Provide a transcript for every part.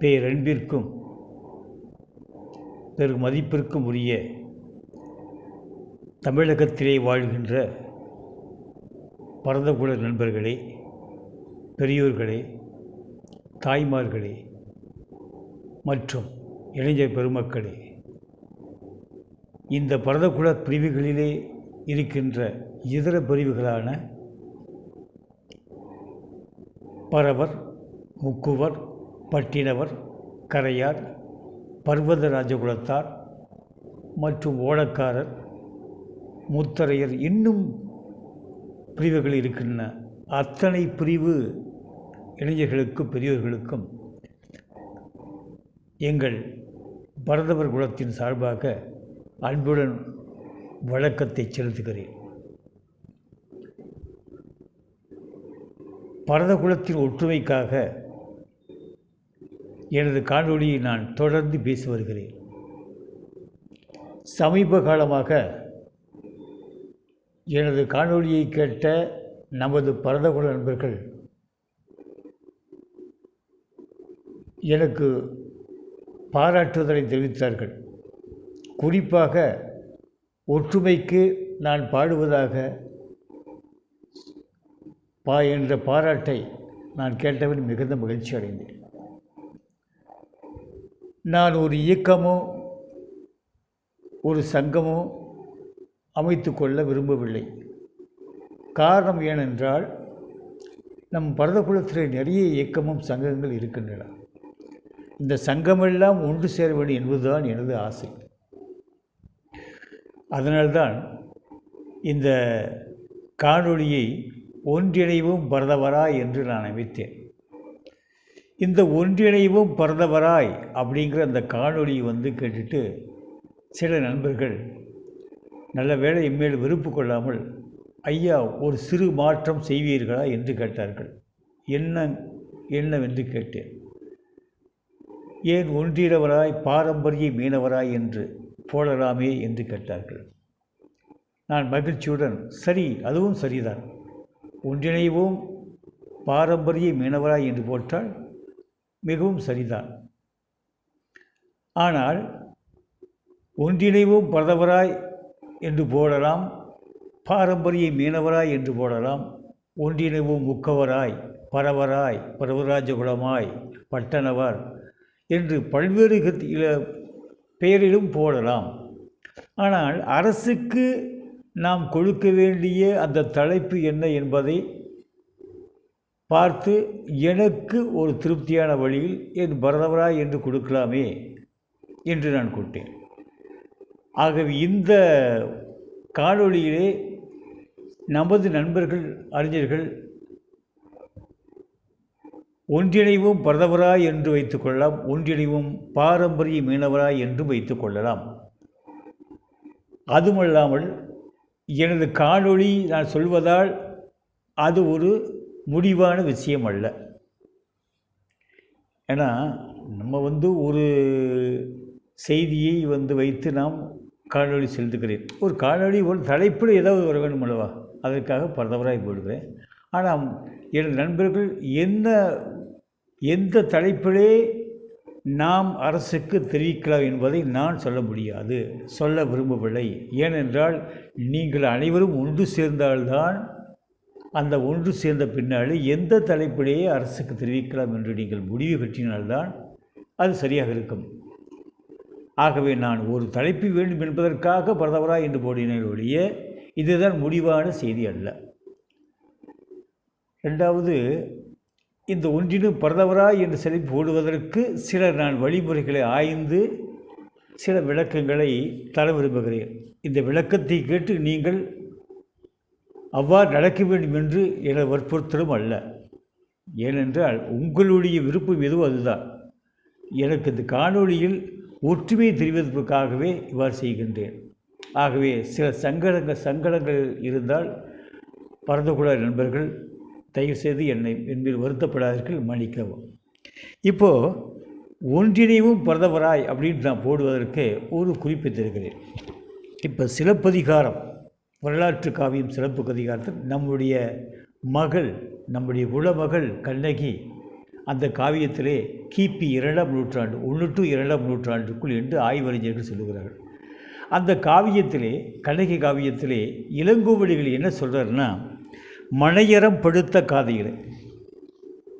பேரன்பிற்கும் பெரு மதிப்பிற்கும் உரிய தமிழகத்திலே வாழ்கின்ற பரதகுல நண்பர்களே பெரியோர்களே தாய்மார்களே மற்றும் இளைஞர் பெருமக்களே இந்த பரதகுல பிரிவுகளிலே இருக்கின்ற இதர பிரிவுகளான பரவர் முக்குவர் பட்டினவர் கரையார் பர்வத ராஜகுலத்தார் மற்றும் ஓடக்காரர் முத்தரையர் இன்னும் பிரிவுகள் இருக்கின்றன. அத்தனை பிரிவு இளைஞர்களுக்கும் பெரியோர்களுக்கும் எங்கள் பரதவர் குலத்தின் சார்பாக அன்புடன் வழக்கத்தை செலுத்துகிறேன். பரதகுலத்தின் ஒற்றுமைக்காக எனது காணொளியை நான் தொடர்ந்து பேசி வருகிறேன். சமீப காலமாக எனது காணொளியை கேட்ட நமது பரதகுல நண்பர்கள் எனக்கு பாராட்டுதலை தெரிவித்தார்கள். குறிப்பாக ஒற்றுமைக்கு நான் பாடுவதாக பா என்ற பாராட்டை நான் கேட்டவன் மிகுந்த மகிழ்ச்சி அடைந்தேன். நான் ஒரு இயக்கமோ ஒரு சங்கமோ அமைத்து கொள்ள விரும்பவில்லை. காரணம் ஏனென்றால் நம் பரதகுலத்தில் நிறைய இயக்கமும் சங்கங்கள் இருக்கின்றன. இந்த சங்கமெல்லாம் ஒன்று சேர வேண்டும் என்பதுதான் எனது ஆசை. அதனால்தான் இந்த காணொளியை ஒன்றிணைவும் பரதவரா என்று நான் அமைத்தேன். இந்த ஒன்றிணைவும் பிறந்தவராய் அப்படிங்கிற அந்த காணொளி வந்து கேட்டுட்டு சில நண்பர்கள் நல்ல வேளை எம்மேல் விருப்பு கொள்ளாமல் ஐயா ஒரு சிறு மாற்றம் செய்வீர்களா? என்று கேட்டார்கள். என்ன என்னவென்று கேட்டேன். ஏன் ஒன்றிரவராய் பாரம்பரிய மீனவராய் என்று போடலாமே? என்று கேட்டார்கள். நான் மகிழ்ச்சியுடன் சரி அதுவும் சரிதான். ஒன்றிணைவோம் பாரம்பரிய மீனவராய் என்று போட்டால் மிகவும் சரிதான். ஆனால் ஒன்றிணைவும் பரதவராய் என்று போடலாம் பாரம்பரிய மீனவராய் என்று போடலாம் ஒன்றிணைவும் முக்கவராய் பரவராய் பரவராஜகுலமாய் பட்டணவர் என்று பல்வேறு பெயரிலும் போடலாம். ஆனால் அரசுக்கு நாம் கொடுக்க வேண்டிய அந்த தலைப்பு என்ன என்பதை பார்த்து எனக்கு ஒரு திருப்தியான வழியில் என் பரதவராய் என்று கொடுக்கலாமே என்று நான் கொடுத்தேன் ஆகவே இந்த காணொளியிலே நமது நண்பர்கள் அறிஞர்கள் ஒன்றிணைவும் பரதவராய் என்று வைத்துக்கொள்ளலாம் ஒன்றிணைவும் பாரம்பரிய மீனவராய் என்று வைத்துக்கொள்ளலாம் அதுமல்லாமல் எனது காணொளி நான் சொல்வதால் அது ஒரு முடிவான விஷயம் அல்ல. ஏன்னா நம்ம வந்து ஒரு செய்தியை வந்து வைத்து நாம் காணொளி செலுத்துகிறேன். ஒரு காணொளி ஒரு தலைப்பில் ஏதாவது வர வேண்டும் அல்லவா? அதற்காக பரதவராய் போடுகிறேன். ஆனால் எனது நண்பர்கள் என்ன எந்த தலைப்பிலே நாம் அரசுக்கு தெரிவிக்கலாம் என்பதை நான் சொல்ல முடியாது. சொல்ல விரும்பவில்லை. ஏனென்றால் நீங்கள் அனைவரும் ஒன்று சேர்ந்தால்தான் அந்த ஒன்று சேர்ந்த பின்னாலே எந்த தலைப்பிலேயே அரசுக்கு தெரிவிக்கலாம் என்று நீங்கள் முடிவு கட்டினால்தான் அது சரியாக இருக்கும். ஆகவே நான் ஒரு தலைப்பு வேண்டும் என்பதற்காக பிரதமராக என்று போடினேன் ஒழிய இதுதான் முடிவான செய்தி அல்ல. ரெண்டாவது இந்த ஒன்றினும் பிரதவரா என்று சிலை போடுவதற்கு சில நான் வழிமுறைகளை ஆய்ந்து சில விளக்கங்களை தர விரும்புகிறேன். இந்த விளக்கத்தை கேட்டு நீங்கள் அவ்வாறு நடக்க வேண்டும் என்று என வற்புறுத்தலும் அல்ல. ஏனென்றால் உங்களுடைய விருப்பம் எதுவும் அதுதான். எனக்கு இந்த காணொளியில் ஒற்றுமை தெரிவிப்பதற்காகவே இவ்வாறு செய்கின்றேன். ஆகவே சில சங்கடங்கள் சங்கடங்கள் இருந்தால் பரந்தகுல நண்பர்கள் தயவுசெய்து என்னை என்பதில் வருத்தப்படாதீர்கள் மன்னிக்கவும். இப்போது ஒன்றிணைவும் பிரதமராய் அப்படின்னு நான் போடுவதற்கு ஒரு குறிப்பை தருகிறேன். இப்போ சிலப்பதிகாரம். வரலாற்று காவியம் சிறப்பு கதிகாரத்தில் நம்முடைய மகள் நம்முடைய உளமகள் கண்ணகி அந்த காவியத்திலே கிபி இரண்டாம் நூற்றாண்டு ஒன்று டு இரண்டாம் நூற்றாண்டுக்குள் என்று ஆய்வறிஞர்கள் சொல்லுகிறார்கள். அந்த காவியத்திலே கண்ணகி காவியத்திலே இளங்கோவடிகள் என்ன சொல்கிறாருன்னா மனையரம் படுத்த காதையில்.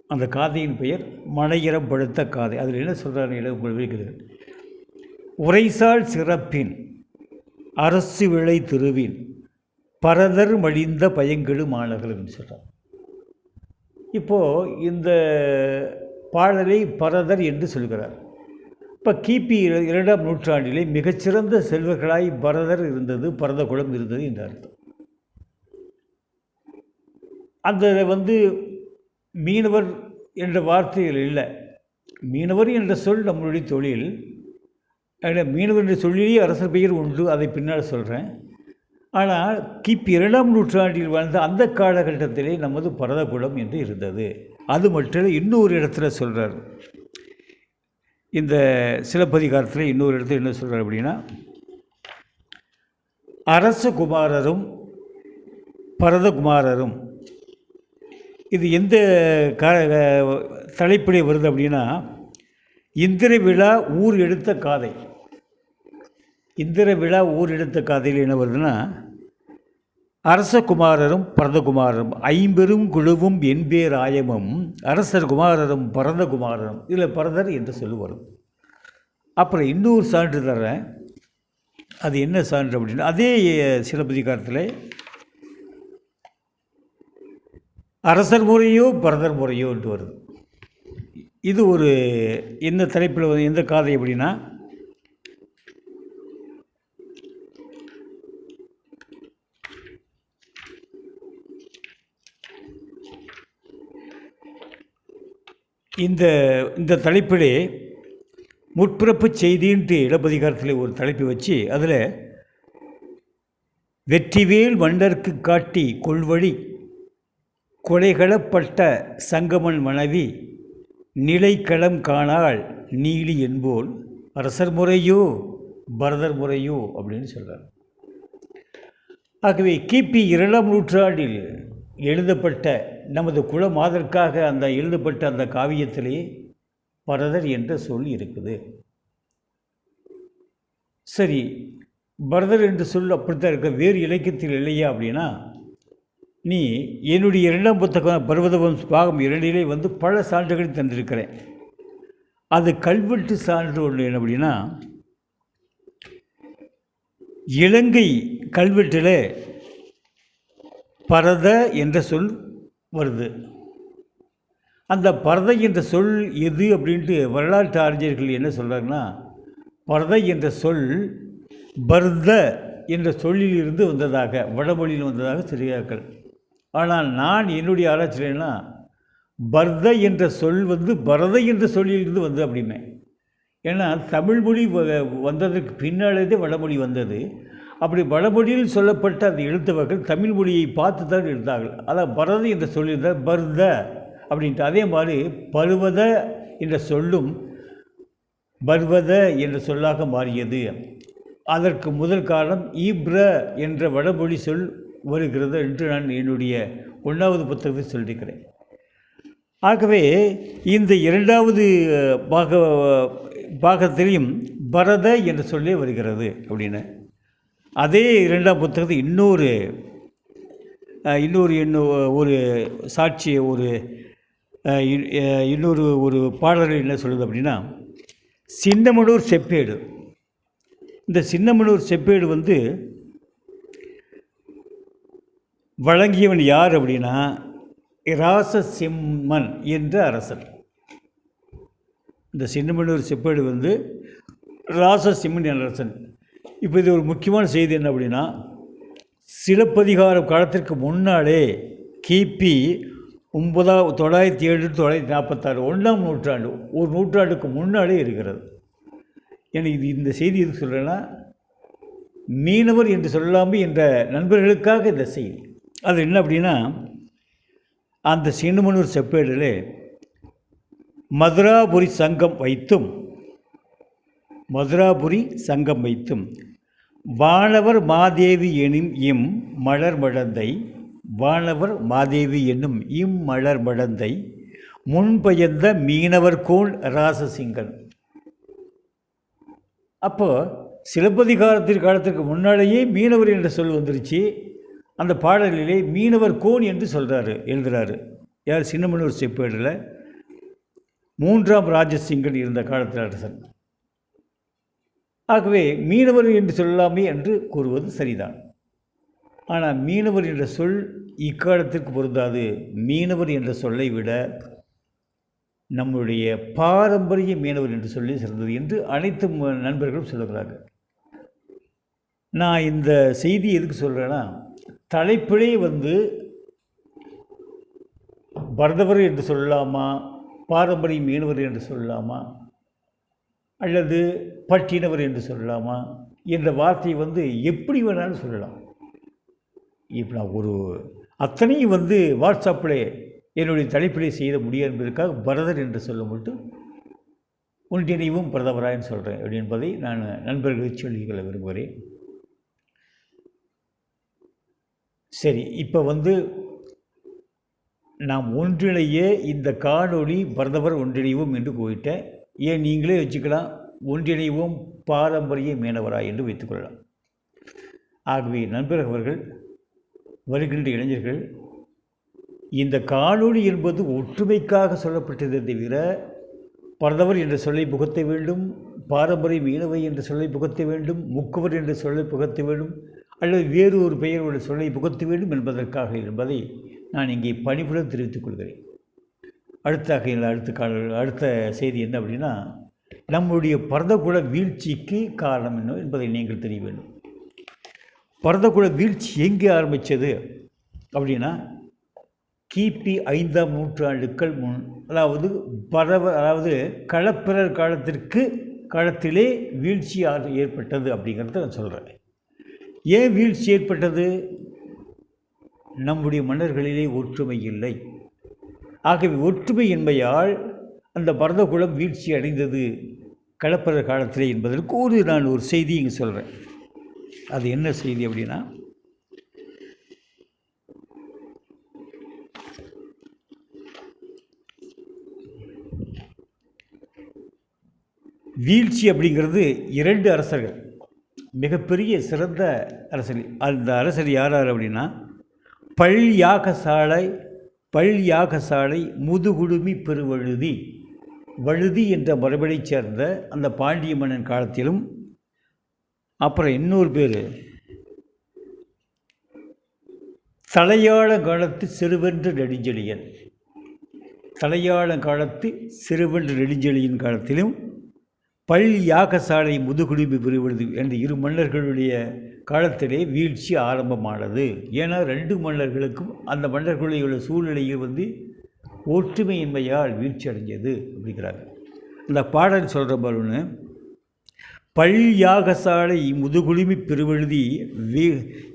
அந்த காதையின் பெயர் மனையரம் படுத்த காதை. அதில் என்ன சொல்கிறாரு இளங்கோவடிகள் உரைசால் சிறப்பின் அரசு விளை திருவின் பரதர் மடிந்த பயங்கெடு மாநகர்னு சொல்கிறார் இப்போது இந்த பாடலை பரதர் என்று சொல்கிறார். இப்போ கிபி இரண்டாம் நூற்றாண்டிலே மிகச்சிறந்த செல்வர்களாய் பரதர் இருந்தது பரதகுலம் இருந்தது என்று அர்த்தம். அந்த வந்து மீனவர் என்ற வார்த்தைகள் இல்லை. மீனவர் என்ற சொல் நம்மளுடைய தொழில். மீனவர் என்ற சொல்லிலேயே அரசர் பெயர் உண்டு அதை பின்னால் சொல்கிறேன் ஆனால் கிபி இரண்டாம் நூற்றாண்டில் வாழ்ந்த அந்த காலகட்டத்திலே நமது பரதகுலம் என்று இருந்தது. அது மட்டும் இன்னொரு இடத்துல சொல்கிறார் இந்த சிலப்பதிகாரத்தில் இன்னொரு இடத்துல என்ன சொல்கிறார் அப்படின்னா அரசகுமாரரும் பரதகுமாரரும். இது எந்த கா தலைப்பிலே வருது அப்படின்னா இந்திர விழா ஊர் எடுத்த காதை. இந்திர விழா ஊர் எடுத்த காதையில் என்ன வருதுன்னா அரசகுமாரரும் பரதகுமாரரும் ஐம்பெரும் குழுவும் என்பேர் ஆயமும் அரசர் குமாரரும் பரதகுமாரரும் இதில் பரதர் என்று சொல்லுவார். அப்புறம் இன்னொரு சான்று தர்றேன். அது என்ன சான்று அப்படின்னா அதே சிலப்பதிகாரத்தில் அரசர் முறையோ பரதர் முறையோ என்று வருது. இது ஒரு எந்த தலைப்பில் வந்து எந்த காதை அப்படின்னா இந்த இந்த தலைப்பிலே முற்பிறப்பு செய்தின்ட்டு இடப்பதிகாரத்தில் ஒரு தலைப்பு வச்சு அதில் வெற்றிவேல் மன்னர்க்கு காட்டி கொள்வழி கொலைகளப்பட்ட சங்கமன் மனைவி நிலைக்களம் காணாள் நீலி என்போல் அரசர் முறையோ பரதர் முறையோ அப்படின்னு சொல்கிறார் ஆகவே கிபி இரண்டாம் நூற்றாண்டில் எழுதப்பட்ட நமது குலமாதற்காக அந்த எழுதப்பட்ட அந்த காவியத்திலே பரதர் என்ற சொல் இருக்குது. சரி பரதர் என்று சொல் அப்படித்தான் இருக்க வேறு இலக்கியத்தில் இல்லையா அப்படின்னா நீ என்னுடைய இரண்டாம் புத்தகம் பர்வதவம் பாகம் இரண்டிலே வந்து பல சான்றுகளை தந்திருக்கிறேன். அது கல்வெட்டு சான்று ஒன்று என்ன அப்படின்னா இலங்கை கல்வெட்டில் பரத என்ற சொல் வருது. அந்த பரதை என்ற சொல் எது அப்படின்ட்டு வரலாற்று அறிஞர்கள் என்ன சொல்கிறாங்கன்னா பரதை என்ற சொல் பர்த என்ற சொல்லிலிருந்து வந்ததாக வடமொழியில் வந்ததாக தெரியாக்கள் ஆனால் நான் என்னுடைய ஆராய்ச்சியிலன்னா பர்த என்ற சொல் வந்து பரதை என்ற சொல்லிலிருந்து வந்தது அப்படின்னேன். ஏன்னா தமிழ்மொழி வ- வந்ததற்கு பின்னாலேதே வடமொழி வந்தது. அப்படி வடமொழியில் சொல்லப்பட்ட அந்த எழுத்தவர்கள் தமிழ் மொழியை பார்த்து தான் இருந்தார்கள். அதான் பரத என்று சொல்லியிருந்தால் பர்த அப்படின்ட்டு. அதே மாதிரி பருவத என்ற சொல்லும் பர்வத என்ற சொல்லாக மாறியது. அதற்கு முதல் காரணம் ஈப்ர என்ற வடமொழி சொல் வருகிறது என்று நான் என்னுடைய ஒன்றாவது புத்தகத்தை சொல்லியிருக்கிறேன். ஆகவே இந்த இரண்டாவது பாக பாகத்திலையும் பரத என்ற சொல்லே வருகிறது அப்படின்னு. அதே இரண்டாம் புத்தகத்தில் இன்னொரு இன்னொரு இன்னும் ஒரு சாட்சி ஒரு இ- இன்னொரு ஒரு பாடல்கள் என்ன சொல்லுது அப்படின்னா சின்னமனூர் செப்பேடு. இந்த சின்னமனூர் செப்பேடு வந்து வழங்கியவன் யார் அப்படின்னா இராசசிம்மன் என்ற அரசன் இந்த சின்னமனூர் செப்பேடு வந்து ராசசிம்மன் என்ற அரசன். இப்போ இது ஒரு முக்கியமான செய்தி என்ன அப்படின்னா சிலப்பதிகார காலத்திற்கு முன்னாலே கிபி ஒன்பதா தொள்ளாயிரத்தி ஏழு தொள்ளாயிரத்தி நாற்பத்தாறு ஒன்றாம் நூற்றாண்டு ஒரு நூற்றாண்டுக்கு முன்னாலே இருக்கிறது. எனக்கு இது இந்த செய்தி எதுக்கு சொல்கிறேன்னா மீனவர் என்று சொல்லாமல் என்ற நண்பர்களுக்காக இந்த செய்தி. அது என்ன அப்படின்னா அந்த சின்னமனூர் செப்பேடில் மதுராபுரி சங்கம் வைத்தும் மதுராபுரி சங்கம் வைத்தும் வானவர் மாதேவி எனும் இம் மலர் மடந்தை வானவர் மாதேவி என்னும் இம் மலர் மடந்தை முன்பெயர்ந்த மீனவர்கோன் ராசசிங்கன். அப்போ சிலப்பதிகாரத்திற்கு காலத்திற்கு முன்னாலேயே மீனவர் என்ற சொல் வந்துருச்சு. அந்த பாடலிலே மீனவர் கோன் என்று சொல்கிறாரு எழுதுகிறாரு யார் சின்னமனூர் செப்பேடில்? மூன்றாம் ராஜசிங்கன் இருந்த காலத்தில் அரசன். ஆகவே மீனவர் என்று சொல்லலாமே என்று கூறுவது சரிதான். ஆனால் மீனவர் என்ற சொல் இக்காலத்திற்கு பொருந்தாது. மீனவர் என்ற சொல்லை விட நம்முடைய பாரம்பரிய மீனவர் என்று சொல்லி சிறந்தது என்று அனைத்து நண்பர்களும் சொல்லுகிறார்கள். நான் இந்த செய்தி எதுக்கு சொல்கிறேன்னா தலைப்பிலே வந்து பரதவர் என்று சொல்லலாமா பாரம்பரிய மீனவர் என்று சொல்லலாமா அல்லது பட்டினவர் என்று சொல்லலாமா? என்ற வார்த்தையை வந்து எப்படி வேணாலும் சொல்லலாம். இப்போ நான் ஒரு அத்தனையும் வந்து வாட்ஸ்அப்பில் என்னுடைய தலைப்பிலே செய்த முடியும் என்பதற்காக பரதர் என்று சொல்ல மட்டும் ஒன்றிணைவும் பிரதமராயன்னு சொல்கிறேன் அப்படி என்பதை நான் நண்பர்களுக்கு சொல்லிக்கொள்ள விரும்புகிறேன். சரி இப்போ வந்து நாம் ஒன்றிணைய இந்த காணொளி பரதவர் ஒன்றிணைவும் என்று போயிட்டேன் ஏன் நீங்களே வச்சுக்கலாம் ஒன்றிணைவோம் பாரம்பரிய மீனவரா என்று வைத்துக்கொள்ளலாம் ஆகவே நண்பர் அவர்கள் வருகின்ற இளைஞர்கள் இந்த காணொளி என்பது ஒற்றுமைக்காக சொல்லப்பட்டதை தவிர பரதவர் என்ற சொல்லை புகத்த வேண்டும் பாரம்பரிய மீனவை என்ற சொல்லை புகத்த வேண்டும் முக்குவர் என்ற சொல்லை புகத்த வேண்டும் அல்லது வேறு ஒரு பெயரோட சொல்லை புகத்த வேண்டும் என்பதற்காக என்பதை நான் இங்கே பணிபுடன் தெரிவித்துக் கொள்கிறேன். அடுத்த வகையில் அடுத்த கால அடுத்த செய்தி என்ன அப்படின்னா நம்முடைய பரதகுல வீழ்ச்சிக்கு காரணம் என்ன என்பதை நீங்கள் தெரிய வேண்டும். பரதகுல வீழ்ச்சி எங்கே ஆரம்பித்தது அப்படின்னா கிபி ஐந்தாம் நூற்றாண்டுக்கள் முன் அதாவது பரவ அதாவது களப்பிரர் காலத்திற்கு காலத்திலே வீழ்ச்சி ஏற்பட்டது அப்படிங்கிறத நான் சொல்கிறேன் ஏன் வீழ்ச்சி ஏற்பட்டது? நம்முடைய மன்னர்களிலே ஒற்றுமை இல்லை. ஆகவே ஒற்றுமையின்மையால் அந்த பரதகுலம் வீழ்ச்சி அடைந்தது களப்பிரர் காலத்திலே என்பதற்கு ஒரு நான் ஒரு செய்தி இங்கே சொல்கிறேன் அது என்ன செய்தி அப்படின்னா வீழ்ச்சி அப்படிங்கிறது இரண்டு அரசர்கள் மிகப்பெரிய சிறந்த அரசர் அந்த அரசர் யார் யார் அப்படின்னா பல் யாகசாலை பல் யாகசாலை முதுகுடுமி பெருவழுதி வழுதி என்ற மரபைச் சேர்ந்த அந்த பாண்டிய மன்னன் காலத்திலும் அப்புறம் இன்னொரு பேர் தலையாள காலத்து சிறுவென்று நெடுஞ்செழியன். தலையாள காலத்து சிறுவென்று நெடுஞ்செழியன் காலத்திலும் பல் யாகசாலை முதுகுடுமி பிரிவிடுது என்ற இரு மன்னர்களுடைய காலத்திலே வீழ்ச்சி ஆரம்பமானது. ஏன்னா ரெண்டு மன்னர்களுக்கும் அந்த மன்னர்களுடைய உள்ள சூழ்நிலையில் வந்து ஒற்றுமையின்மையால் வீழ்ச்சி அடைஞ்சது அப்படிங்கிறாங்க. இந்த பாடல் சொல்கிற பாருன்னு பல் யாகசாலை முதுகுடுமி பெருவெழுதி வே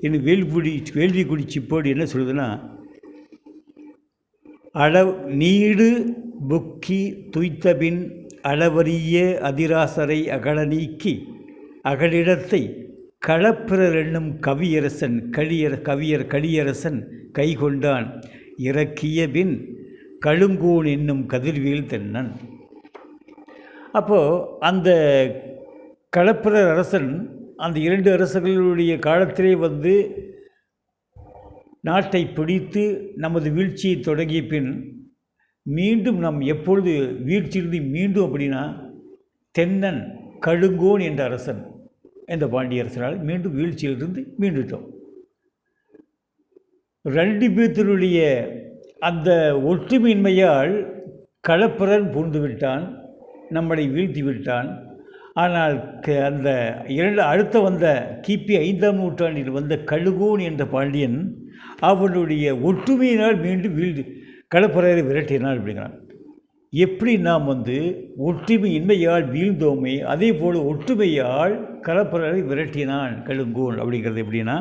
என் வேல்குடி வேள்விக்குடி சிப்போடு என்ன சொல்லுதுன்னா அளவு நீடு புக்கி துய்த்தபின் அளவரிய அதிராசரை அகல நீக்கி அகலிடத்தை களப்பிரர் என்னும் கவியரசன் கழியர் கவியர் கழியரசன் கைகொண்டான். இறக்கிய பின் கழுங்கூன் என்னும் கதிர்வேல் தென்னன். அப்போது அந்த களப்பிரர் அரசன் அந்த இரண்டு அரசர்களுடைய காலத்திலே வந்து நாட்டை பிடித்து நமது வீழ்ச்சியை தொடங்கிய பின் மீண்டும் நாம் எப்பொழுது வீழ்ச்சியிருந்து மீண்டும் அப்படின்னா தென்னன் கழுங்கோன் என்ற அரசன் இந்த பாண்டிய அரசனால் மீண்டும் வீழ்ச்சியிலிருந்து மீண்டுட்டோம் ரெண்டு பேத்தினுடைய அந்த ஒற்றுமையின்மையால் களப்பிரன் பூண்டு விட்டான் நம்மளை வீழ்த்தி விட்டான். ஆனால் க- அந்த இரண்டு அடுத்த வந்த கிபி ஐந்தாம் நூற்றாண்டில் வந்த கழுகோன் என்ற பாண்டியன் அவனுடைய ஒற்றுமையினால் மீண்டும் வீழ்ந்து களப்புறையை விரட்டினார் அப்படிங்கிறான் எப்படி நாம் வந்து ஒற்றுமை இன்மையால் வீழ்ந்தோமே அதே போல் ஒற்றுமையால் களப்பிரரை விரட்டினான் கழுங்கோன் அப்படிங்கிறது எப்படின்னா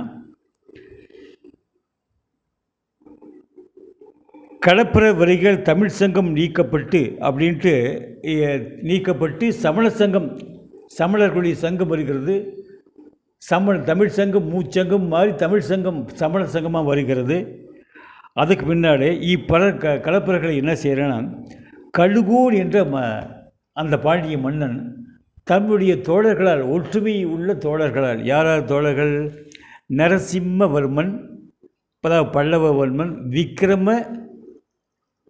களப்புற வரிகள் தமிழ் சங்கம் நீக்கப்பட்டு அப்படின்ட்டு நீக்கப்பட்டு சமண சங்கம் சமணர்களுடைய சங்கம் வருகிறது. சமண தமிழ் சங்கம் மூச்சங்கம் மாதிரி தமிழ் சங்கம் சமண சங்கமாக வருகிறது. அதுக்கு பின்னாடி இப்பல க கலப்பரர்களை என்ன செய்கிறேன்னா கழுகூர் என்ற ம அந்த பாண்டிய மன்னன் தன்னுடைய தோழர்களால் ஒற்றுமை உள்ள தோழர்களால் யாரார் தோழர்கள்? நரசிம்மவர்மன் அதாவது பல்லவவர்மன் விக்கிரம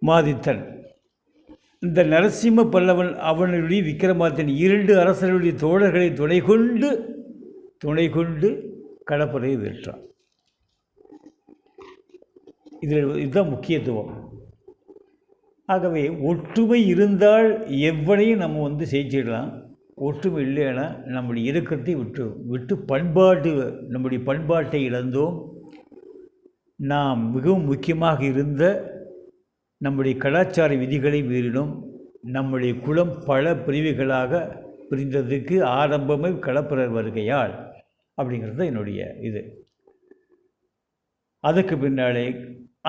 மாதித்தன் இந்த நரசிம்ம பல்லவன் அவனுடைய விக்ரமாதித்தன் இரண்டு அரசர்களுடைய தோழர்களை துணை கொண்டு துணை கொண்டு கடற்படையை வெற்றான் இதில் இதுதான் முக்கியத்துவம். ஆகவே ஒற்றுமை இருந்தால் எவ்வளையும் நம்ம வந்து செஞ்சிடலாம் ஒற்றுமை இல்லைன்னா நம்முடைய இறக்கத்தை விட்டு விட்டு பண்பாட்டு நம்முடைய பண்பாட்டை இழந்தோம். நாம் மிகவும் முக்கியமாக இருந்த நம்முடைய கலாச்சார விதிகளை மீறினோம். நம்முடைய குலம் பல பிரிவுகளாக பிரிந்ததுக்கு ஆரம்பமே களப்பிரர் வருகையால் அப்படிங்கிறது தான் என்னுடைய இது. அதுக்கு பின்னாலே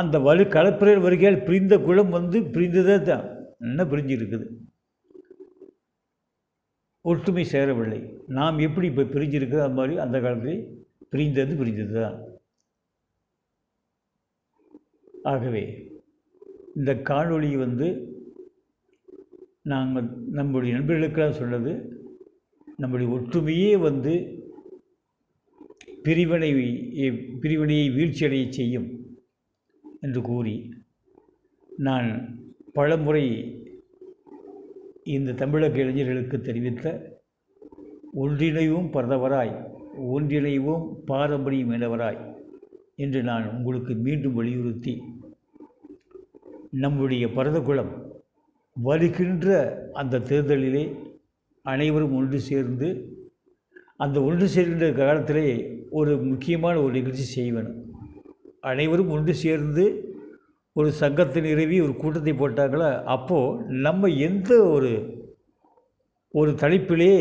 அந்த வலு கலப்பிரர் வருகையால் பிரிந்த குலம் வந்து பிரிந்ததே தான். என்ன பிரிஞ்சிருக்குது? ஒற்றுமை சேரவில்லை. நாம் எப்படி இப்போ பிரிஞ்சிருக்கிறோம் அது மாதிரி அந்த காலத்தில் பிரிந்தது பிரிந்தது தான். ஆகவே இந்த காணொளி வந்து நாங்கள் நம்முடைய நண்பர்களுக்கெல்லாம் சொன்னது நம்முடைய ஒற்றுமையே வந்து பிரிவினை பிரிவினையை வீழ்ச்சியடைய செய்யும். என்று கூறி நான் பலமுறை இந்த தமிழக இளைஞர்களுக்கு தெரிவித்த ஒன்றிணைவும் பரதவராய் ஒன்றிணைவும் பாரம்பரியம் எனவராய் என்று நான் உங்களுக்கு மீண்டும் வலியுறுத்தி நம்முடைய பரதகுலம் வருகின்ற அந்த தேர்தலிலே அனைவரும் ஒன்று சேர்ந்து அந்த ஒன்று சேர்கின்ற காலத்திலே ஒரு முக்கியமான ஒரு நிகழ்ச்சி செய்வேன். அனைவரும் ஒன்று சேர்ந்து ஒரு சங்கத்தை நிறுவி ஒரு கூட்டத்தை போட்டாங்களோ? அப்போது நம்ம எந்த ஒரு ஒரு தலைப்பிலே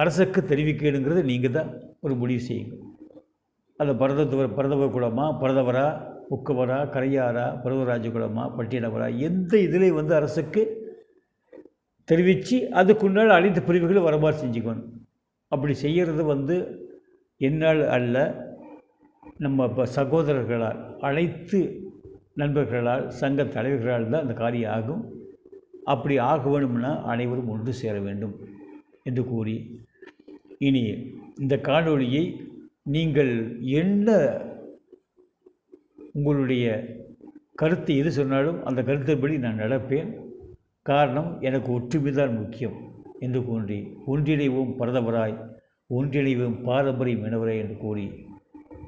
அரசுக்கு தெரிவிக்கணுங்கிறத நீங்கள் தான் ஒரு முடிவு செய்யுங்க. அந்த பரதத்துவ பரதவ குலமா பரதவரா உக்கவரா கரையாரா பரவராஜ குலமா பட்டியலவரா எந்த இதிலே வந்து அரசுக்கு தெரிவித்து அதுக்குன்னால் அனைத்து பிரிவுகளும் வரமாறு செஞ்சுக்கணும். அப்படி செய்கிறது வந்து என்னால் அல்ல. நம்ம இப்போ சகோதரர்களால் அனைத்து நண்பர்களால் சங்க தலைவர்களால் தான் அந்த காரியம் ஆகும். அப்படி ஆக வேணும்னா அனைவரும் ஒன்று சேர வேண்டும் என்று கூறி இனி இந்த காணொளியை நீங்கள் என்ன உங்களுடைய கருத்து எது சொன்னாலும் அந்த கருத்தின்படி நான் நடப்பேன். காரணம் எனக்கு ஒற்றுமை தான் முக்கியம் என்று கூறி ஒன்றிணைவோம் பரதவராய் ஒன்றிணைவோம் பாரம்பரியம் எனவராய் என்று கூறி